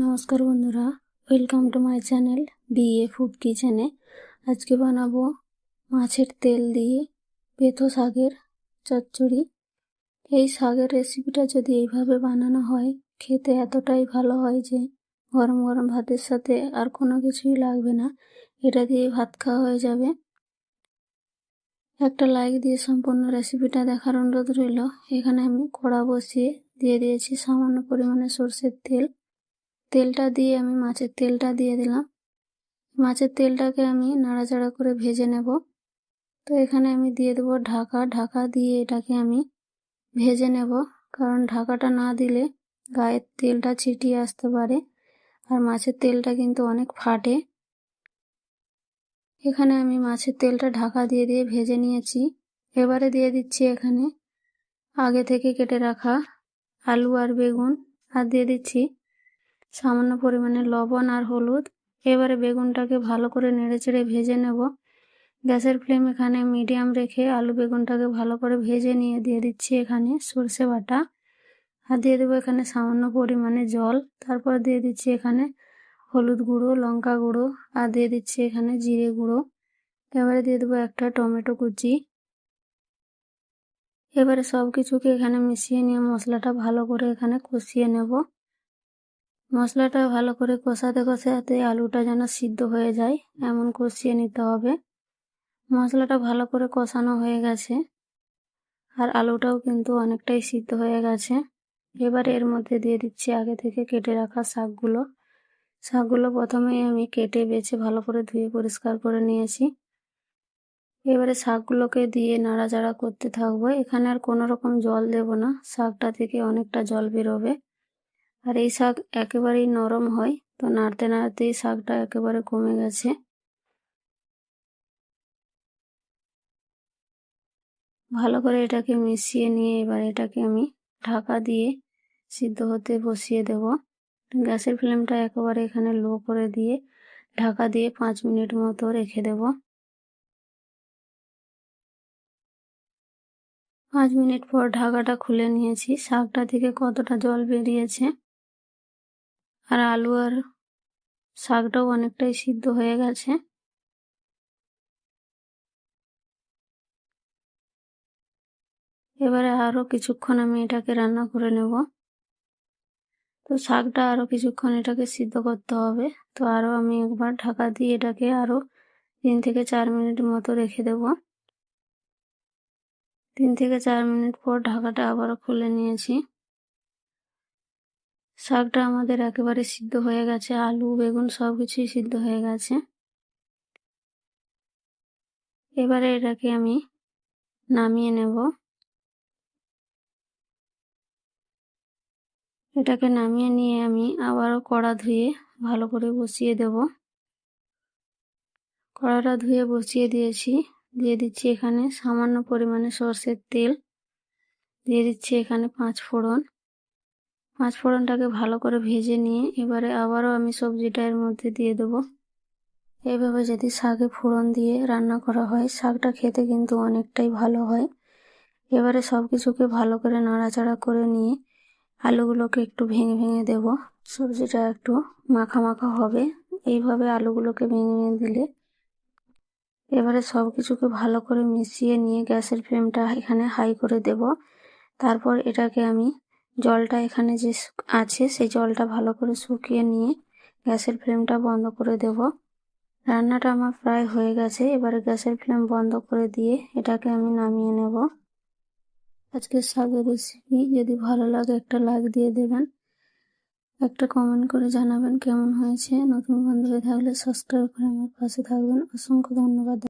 নমস্কার বন্ধুরা welcome to my channel BA food কিচেনে আজকে বানাবো মাছের তেল দিয়ে পেথো শাকের চচ্চড়ি। এই শাকের রেসিপিটা যদি এইভাবে বানানো হয়, খেতে এতটাই ভালো হয় যে গরম গরম ভাতের সাথে আর কোনো কিছুই লাগবে না। এটা দিয়ে ভাত খাওয়া হয়ে যাবে। একটা লাইক দিয়ে সম্পূর্ণ রেসিপিটা দেখার অনুরোধ রইল। এখানে আমি কড়া বসিয়ে দিয়ে দিয়েছি সামান্য পরিমাণে সর্ষের তেল। তেলটা দিয়ে আমি মাছের তেলটা দিয়ে দিলাম। মাছের তেলটাকে আমি নাড়াচাড়া করে ভেজে নেব। তো এখানে আমি দিয়ে দেবো ঢাকা। ঢাকা দিয়ে এটাকে আমি ভেজে নেব। কারণ ঢাকাটা না দিলে গায়ের তেলটা ছিটিয়ে আসতে পারে আর মাছের তেলটা কিন্তু অনেক ফাটে। এখানে আমি মাছের তেলটা ঢাকা দিয়ে দিয়ে ভেজে নিয়েছি। এবারে দিয়ে দিচ্ছি এখানে আগে থেকে কেটে রাখা আলু আর বেগুন। আর দিয়ে দিচ্ছি সামান্য পরিমাণে লবণ আর হলুদ। এবারে বেগুনটাকে ভালো করে নেড়ে চেড়ে ভেজে নেব। গ্যাসের ফ্লেম এখানে মিডিয়াম রেখে আলু বেগুনটাকে ভালো করে ভেজে নিয়ে দিয়ে দিচ্ছি এখানে সর্ষে বাটা। আর দিয়ে দেবো এখানে সামান্য পরিমাণে জল। তারপর দিয়ে দিচ্ছি এখানে হলুদ গুঁড়ো, লঙ্কা গুঁড়ো আর দিয়ে দিচ্ছি এখানে জিরে গুঁড়ো। এবারে দিয়ে দেবো একটা টমেটো কুচি। এবারে সব কিছুকে এখানে মিশিয়ে নিয়ে মশলাটা ভালো করে এখানে কষিয়ে নেব। মশলাটা ভালো করে কষাতে কষাতে আলুটা যেন সিদ্ধ হয়ে যায়, এমন কষিয়ে নিতে হবে। মশলাটা ভালো করে কষানো হয়ে গেছে, আর আলুটাও কিন্তু অনেকটাই সিদ্ধ হয়ে গেছে। এবারে এর মধ্যে দিয়ে দিচ্ছি আগে থেকে কেটে রাখা শাকগুলো। শাকগুলো প্রথমেই আমি কেটে বেছে ভালো করে ধুয়ে পরিষ্কার করে নিয়েছি। এবারে শাকগুলোকে দিয়ে নাড়াচাড়া করতে থাকব। এখানে আর কোনো রকম জল দেব না, শাকটা থেকে অনেকটা জল বেরোবে। আর এই শাক একেবারেই নরম হয়। তো নাড়তে নাড়তেই শাকটা একেবারে কমে গেছে। ভালো করে এটাকে মিশিয়ে নিয়ে এবার এটাকে আমি ঢাকা দিয়ে সিদ্ধ হতে বসিয়ে দেব। গ্যাসের ফ্লেমটা একেবারে এখানে লো করে দিয়ে ঢাকা দিয়ে পাঁচ মিনিট মতো রেখে দেব। পাঁচ মিনিট পর ঢাকাটা খুলে নিয়েছি। শাকটা থেকে কতটা জল বেরিয়েছে আর আলু আর শাকটাও অনেকটাই সিদ্ধ হয়ে গেছে। এবারে আরও কিছুক্ষণ আমি এটাকে রান্না করে নেব। তো শাকটা আরও কিছুক্ষণ এটাকে সিদ্ধ করতে হবে। তো আরও আমি একবার ঢাকা দিয়ে এটাকে আরও তিন থেকে চার মিনিট মতো রেখে দেব। তিন থেকে চার মিনিট পর ঢাকাটা আবারও খুলে নিয়েছি। শাকটা আমাদের একেবারে সিদ্ধ হয়ে গেছে, আলু, বেগুন সব কিছুই সিদ্ধ হয়ে গেছে। এবারে এটাকে আমি নামিয়ে নেব। এটাকে নামিয়ে নিয়ে আমি আবারও কড়া ধুয়ে ভালো করে বসিয়ে দেব। কড়াটা ধুয়ে বসিয়ে দিয়েছি। দিয়ে দিচ্ছি এখানে সামান্য পরিমাণে সর্ষের তেল। দিয়ে দিচ্ছি এখানে পাঁচ ফোড়ন। পাঁচ ফোড়নটাকে ভালো করে ভেজে নিয়ে এবারে আবারও আমি সবজিটা এর মধ্যে দিয়ে দেব। এইভাবে যদি শাকে ফোড়ন দিয়ে রান্না করা হয়, শাকটা খেতে কিন্তু অনেকটাই ভালো হয়। এবারে সব কিছুকে ভালো করে নাড়াচাড়া করে নিয়ে আলুগুলোকে একটু ভেঙে ভেঙে দেব। সবজিটা একটু মাখা মাখা হবে, এইভাবে আলুগুলোকে ভেঙে ভেঙে দিলে এবারে সব কিছুকে ভালো করে মিশিয়ে নিয়ে গ্যাসের ফ্লেমটা এখানে হাই করে দেব। তারপর এটাকে আমি জলটা এখানে যে আছে, সেই জলটা ভালো করে শুকিয়ে নিয়ে গ্যাসের ফ্লেমটা বন্ধ করে দেব। রান্নাটা আমার প্রায় হয়ে গেছে, এবারে গ্যাসের ফ্লেম বন্ধ করে দিয়ে এটাকে আমি নামিয়ে নেব। আজকের শাকের রেসিপি যদি ভালো লাগে একটা লাইক দিয়ে দেবেন। একটা কমেন্ট করে জানাবেন কেমন হয়েছে। নতুন বন্ধু থাকলে সাবস্ক্রাইব করে আমার পাশে থাকবেন। অসংখ্য ধন্যবাদ।